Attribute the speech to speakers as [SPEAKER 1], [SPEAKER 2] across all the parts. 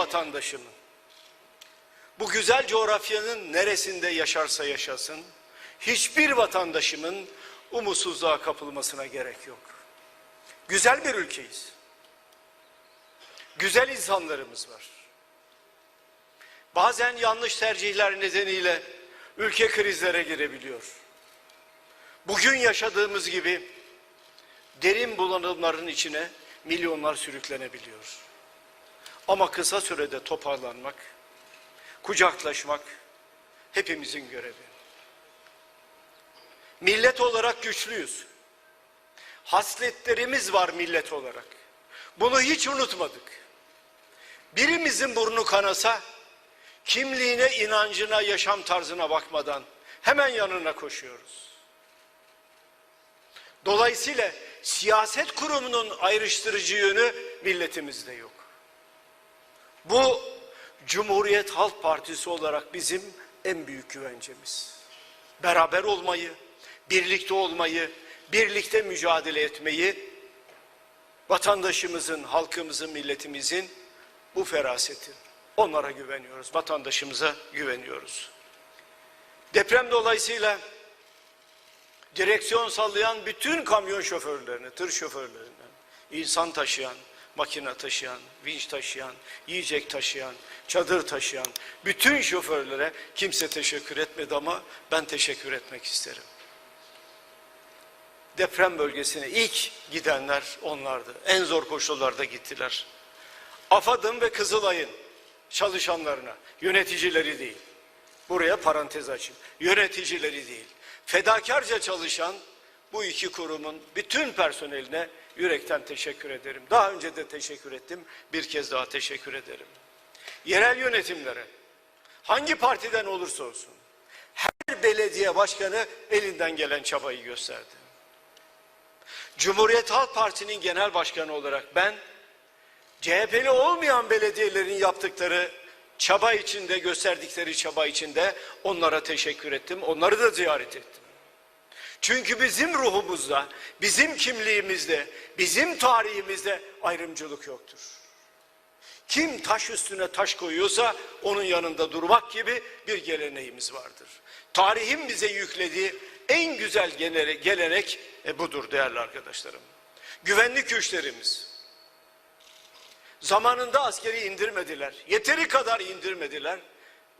[SPEAKER 1] vatandaşımın bu güzel coğrafyanın neresinde yaşarsa yaşasın hiçbir vatandaşımın umutsuzluğa kapılmasına gerek yok. Güzel bir ülkeyiz. Güzel insanlarımız var. Bazen yanlış tercihler nedeniyle ülke krizlere girebiliyor. Bugün yaşadığımız gibi derin bulanımların içine milyonlar sürüklenebiliyor. Ama kısa sürede toparlanmak, kucaklaşmak hepimizin görevi. Millet olarak güçlüyüz. Hasletlerimiz var millet olarak. Bunu hiç unutmadık. Birimizin burnu kanasa kimliğine, inancına, yaşam tarzına bakmadan hemen yanına koşuyoruz. Dolayısıyla siyaset kurumunun ayrıştırıcı yönü milletimizde yok. Bu Cumhuriyet Halk Partisi olarak bizim en büyük güvencemiz. Beraber olmayı, birlikte olmayı, birlikte mücadele etmeyi vatandaşımızın, halkımızın, milletimizin bu feraseti. Onlara güveniyoruz, vatandaşımıza güveniyoruz. Deprem dolayısıyla direksiyon sallayan bütün kamyon şoförlerini, tır şoförlerinden, insan taşıyan, makine taşıyan, vinç taşıyan, yiyecek taşıyan, çadır taşıyan bütün şoförlere kimse teşekkür etmedi ama ben teşekkür etmek isterim. Deprem bölgesine ilk gidenler onlardı. En zor koşullarda gittiler. AFAD'ın ve Kızılay'ın çalışanlarına, yöneticileri değil. Buraya parantez açın. Yöneticileri değil. Fedakarca çalışan bu iki kurumun bütün personeline yürekten teşekkür ederim. Daha önce de teşekkür ettim. Bir kez daha teşekkür ederim. Yerel yönetimlere hangi partiden olursa olsun her belediye başkanı elinden gelen çabayı gösterdi. Cumhuriyet Halk Partisi'nin genel başkanı olarak ben CHP'li olmayan belediyelerin yaptıkları çaba içinde, gösterdikleri çaba içinde onlara teşekkür ettim. Onları da ziyaret ettim. Çünkü bizim ruhumuzda, bizim kimliğimizde, bizim tarihimizde ayrımcılık yoktur. Kim taş üstüne taş koyuyorsa onun yanında durmak gibi bir geleneğimiz vardır. Tarihin bize yüklediği en güzel gelenek, e, budur değerli arkadaşlarım. Güvenlik güçlerimiz zamanında askeri indirmediler. Yeteri kadar indirmediler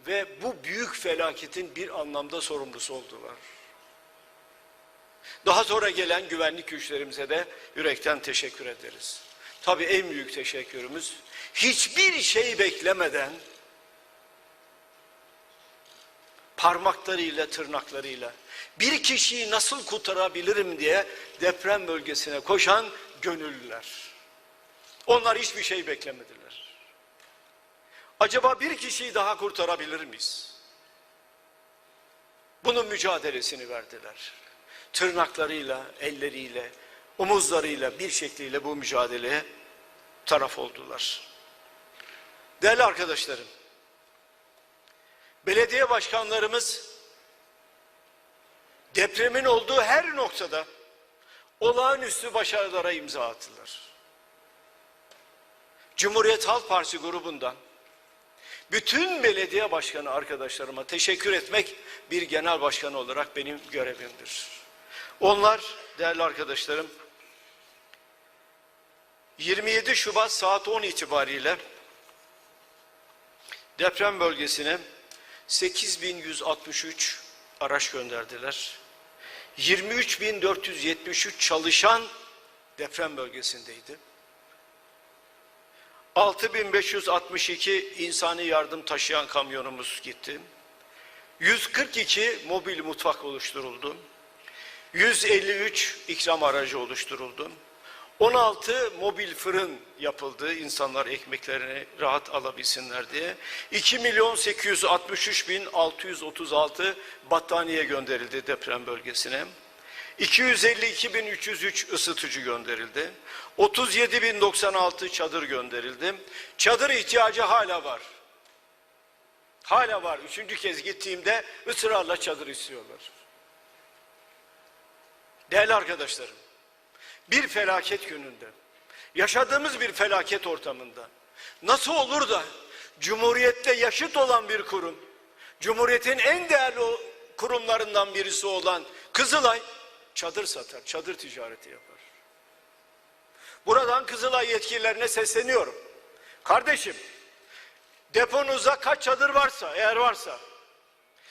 [SPEAKER 1] ve bu büyük felaketin bir anlamda sorumlusu oldular. Daha sonra gelen güvenlik güçlerimize de yürekten teşekkür ederiz. Tabii en büyük teşekkürümüz hiçbir şey beklemeden parmaklarıyla, tırnaklarıyla bir kişiyi nasıl kurtarabilirim diye deprem bölgesine koşan gönüllüler. Onlar hiçbir şey beklemediler. Acaba bir kişiyi daha kurtarabilir miyiz? Bunun mücadelesini verdiler. Tırnaklarıyla, elleriyle, omuzlarıyla bir şekliyle bu mücadeleye taraf oldular. Değerli arkadaşlarım, belediye başkanlarımız depremin olduğu her noktada olağanüstü başarılara imza attılar. Cumhuriyet Halk Partisi grubundan bütün belediye başkanı arkadaşlarıma teşekkür etmek bir genel başkan olarak benim görevimdir. Onlar değerli arkadaşlarım 27 Şubat saat 10 itibariyle deprem bölgesine 8163 araç gönderdiler. 23473 çalışan deprem bölgesindeydi. 6562 insani yardım taşıyan kamyonumuz gitti. 142 mobil mutfak oluşturuldu. 153 ikram aracı oluşturuldu. 16 mobil fırın yapıldı insanlar ekmeklerini rahat alabilsinler diye. 2 milyon 863 bin 636 battaniye gönderildi deprem bölgesine. 252.303 ısıtıcı gönderildi. 37.096 çadır gönderildi. Çadır ihtiyacı hala var. Hala var. Üçüncü kez gittiğimde ısrarla çadır istiyorlar. Değerli arkadaşlarım, bir felaket gününde, yaşadığımız bir felaket ortamında nasıl olur da Cumhuriyetle yaşıt olan bir kurum, Cumhuriyetin en değerli kurumlarından birisi olan Kızılay çadır satar, çadır ticareti yapar. Buradan Kızılay yetkililerine sesleniyorum. Kardeşim, deponuzda kaç çadır varsa, eğer varsa,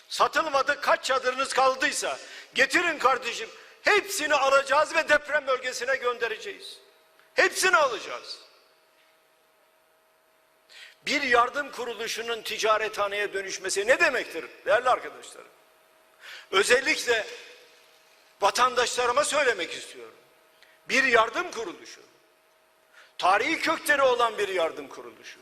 [SPEAKER 1] satılmadı kaç çadırınız kaldıysa, getirin kardeşim, hepsini alacağız ve deprem bölgesine göndereceğiz. Hepsini alacağız. Bir yardım kuruluşunun ticarethaneye dönüşmesi ne demektir değerli arkadaşlarım? Özellikle vatandaşlarıma söylemek istiyorum. Bir yardım kuruluşu, tarihi kökleri olan bir yardım kuruluşu.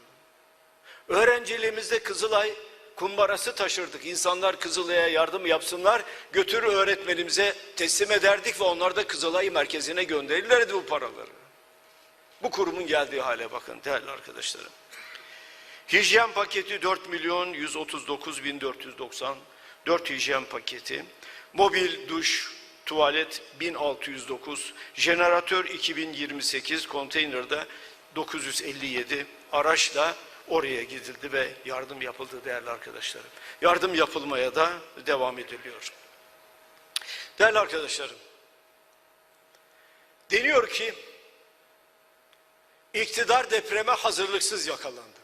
[SPEAKER 1] Öğrenciliğimizde Kızılay kumbarası taşırdık. İnsanlar Kızılay'a yardım yapsınlar, götür öğretmenimize teslim ederdik ve onlar da Kızılay merkezine gönderirlerdi bu paraları. Bu kurumun geldiği hale bakın değerli arkadaşlarım. Hijyen paketi 4 milyon 139 bin 490 4 hijyen paketi. Mobil duş, tuvalet 1609, jeneratör 2028, konteynerde 957 araçla oraya gidildi ve yardım yapıldı değerli arkadaşlarım. Yardım yapılmaya da devam ediliyor. Değerli arkadaşlarım, deniyor ki iktidar depreme hazırlıksız yakalandı.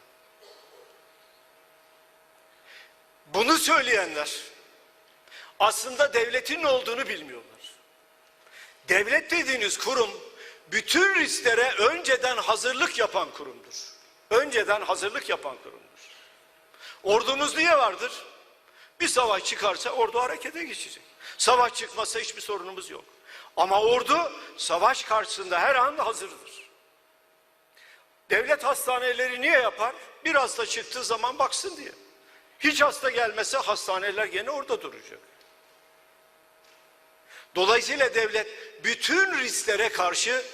[SPEAKER 1] Bunu söyleyenler aslında devletin ne olduğunu bilmiyorlar. Devlet dediğiniz kurum bütün risklere önceden hazırlık yapan kurumdur. Önceden hazırlık yapan kurumdur. Ordumuz niye vardır? Bir savaş çıkarsa ordu harekete geçecek. Savaş çıkmasa hiçbir sorunumuz yok. Ama ordu savaş karşısında her an hazırdır. Devlet hastaneleri niye yapar? Bir hasta çıktığı zaman baksın diye. Hiç hasta gelmese hastaneler gene orada duracak. Dolayısıyla devlet bütün risklere karşı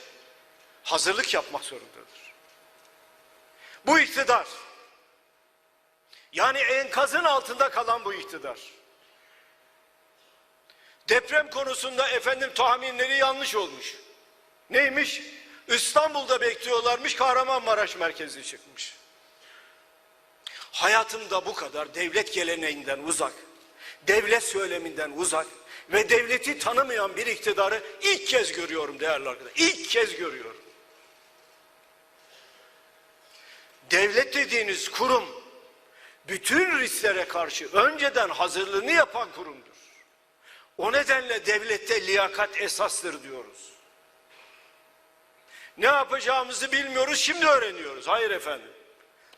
[SPEAKER 1] hazırlık yapmak zorundadır. Bu iktidar, yani enkazın altında kalan bu iktidar, deprem konusunda efendim tahminleri yanlış olmuş. Neymiş? İstanbul'da bekliyorlarmış, Kahramanmaraş merkezi çıkmış. Hayatımda bu kadar devlet geleneğinden uzak, devlet söyleminden uzak ve devleti tanımayan bir iktidarı ilk kez görüyorum değerli arkadaşlar. İlk kez görüyorum. Devlet dediğiniz kurum bütün risklere karşı önceden hazırlığını yapan kurumdur. O nedenle devlette liyakat esastır diyoruz. Ne yapacağımızı bilmiyoruz, şimdi öğreniyoruz. Hayır efendim.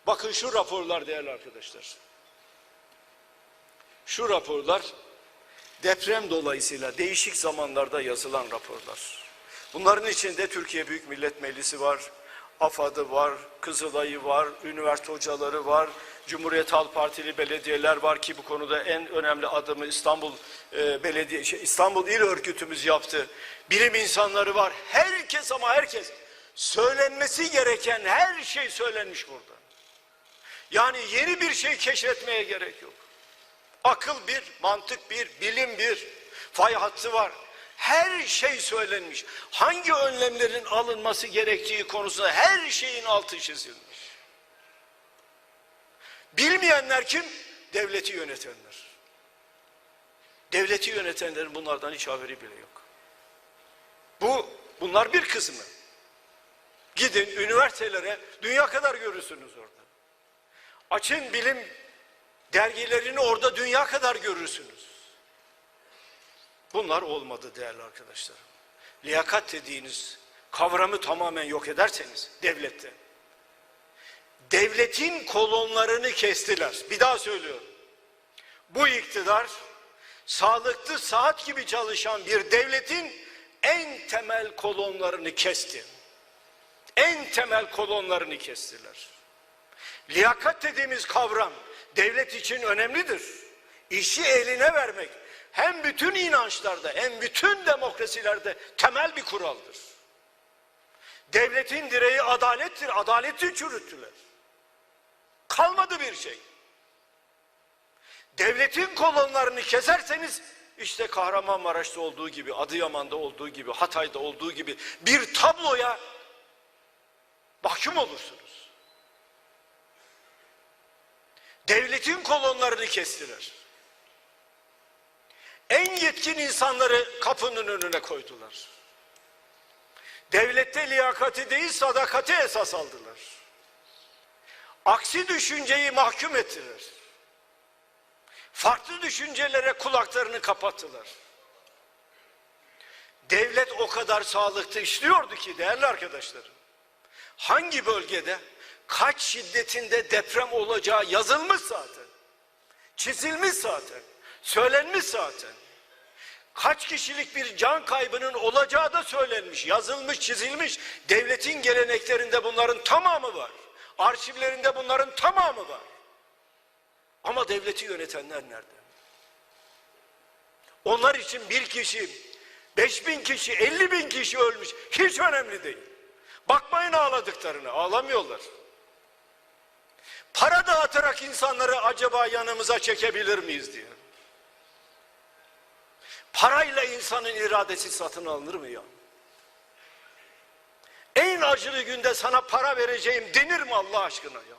[SPEAKER 1] Bakın şu raporlar değerli arkadaşlar. Şu raporlar deprem dolayısıyla değişik zamanlarda yazılan raporlar. Bunların içinde Türkiye Büyük Millet Meclisi var, AFAD'ı var, Kızılay'ı var, üniversite hocaları var, Cumhuriyet Halk Partili belediyeler var ki bu konuda en önemli adımı İstanbul e, Belediye şey, İstanbul İl Örgütümüz yaptı. Bilim insanları var. Herkes ama herkes söylenmesi gereken her şey söylenmiş burada. Yani yeni bir şey keşfetmeye gerek yok. Akıl bir, mantık bir, bilim bir, fay hattı var. Her şey söylenmiş. Hangi önlemlerin alınması gerektiği konusunda her şeyin altı çizilmiş. Bilmeyenler kim? Devleti yönetenler. Devleti yönetenlerin bunlardan hiç haberi bile yok. Bu, bunlar bir kısmı. Gidin üniversitelere, dünya kadar görürsünüz orada. Açın bilim dergilerini orada dünya kadar görürsünüz. Bunlar olmadı değerli arkadaşlar. Liyakat dediğiniz kavramı tamamen yok ederseniz devlette. Devletin kolonlarını kestiler. Bir daha söylüyorum. Bu iktidar sağlıklı saat gibi çalışan bir devletin en temel kolonlarını kesti. En temel kolonlarını kestiler. Liyakat dediğimiz kavram devlet için önemlidir. İşi eline vermek hem bütün inançlarda hem bütün demokrasilerde temel bir kuraldır. Devletin direği adalettir. Adaleti çürüttüler. Kalmadı bir şey. Devletin kolonlarını keserseniz işte Kahramanmaraş'ta olduğu gibi, Adıyaman'da olduğu gibi, Hatay'da olduğu gibi bir tabloya mahkum olursunuz. Devletin kolonlarını kestiler. En yetkin insanları kapının önüne koydular. Devlette liyakati değil sadakati esas aldılar. Aksi düşünceyi mahkum ettiler. Farklı düşüncelere kulaklarını kapattılar. Devlet o kadar sağlıklı işliyordu ki değerli arkadaşlarım. Hangi bölgede kaç şiddetinde deprem olacağı yazılmış zaten. Çizilmiş zaten. Söylenmiş zaten. Kaç kişilik bir can kaybının olacağı da söylenmiş, yazılmış, çizilmiş. Devletin geleneklerinde bunların tamamı var. Arşivlerinde bunların tamamı var. Ama devleti yönetenler nerede? Onlar için bir kişi, beş bin kişi, elli bin kişi ölmüş. Hiç önemli değil. Bakmayın ağladıklarını, ağlamıyorlar. Para dağıtarak insanları acaba yanımıza çekebilir miyiz diye. Parayla insanın iradesi satın alınır mı ya? En acılı günde sana para vereceğim denir mi Allah aşkına ya?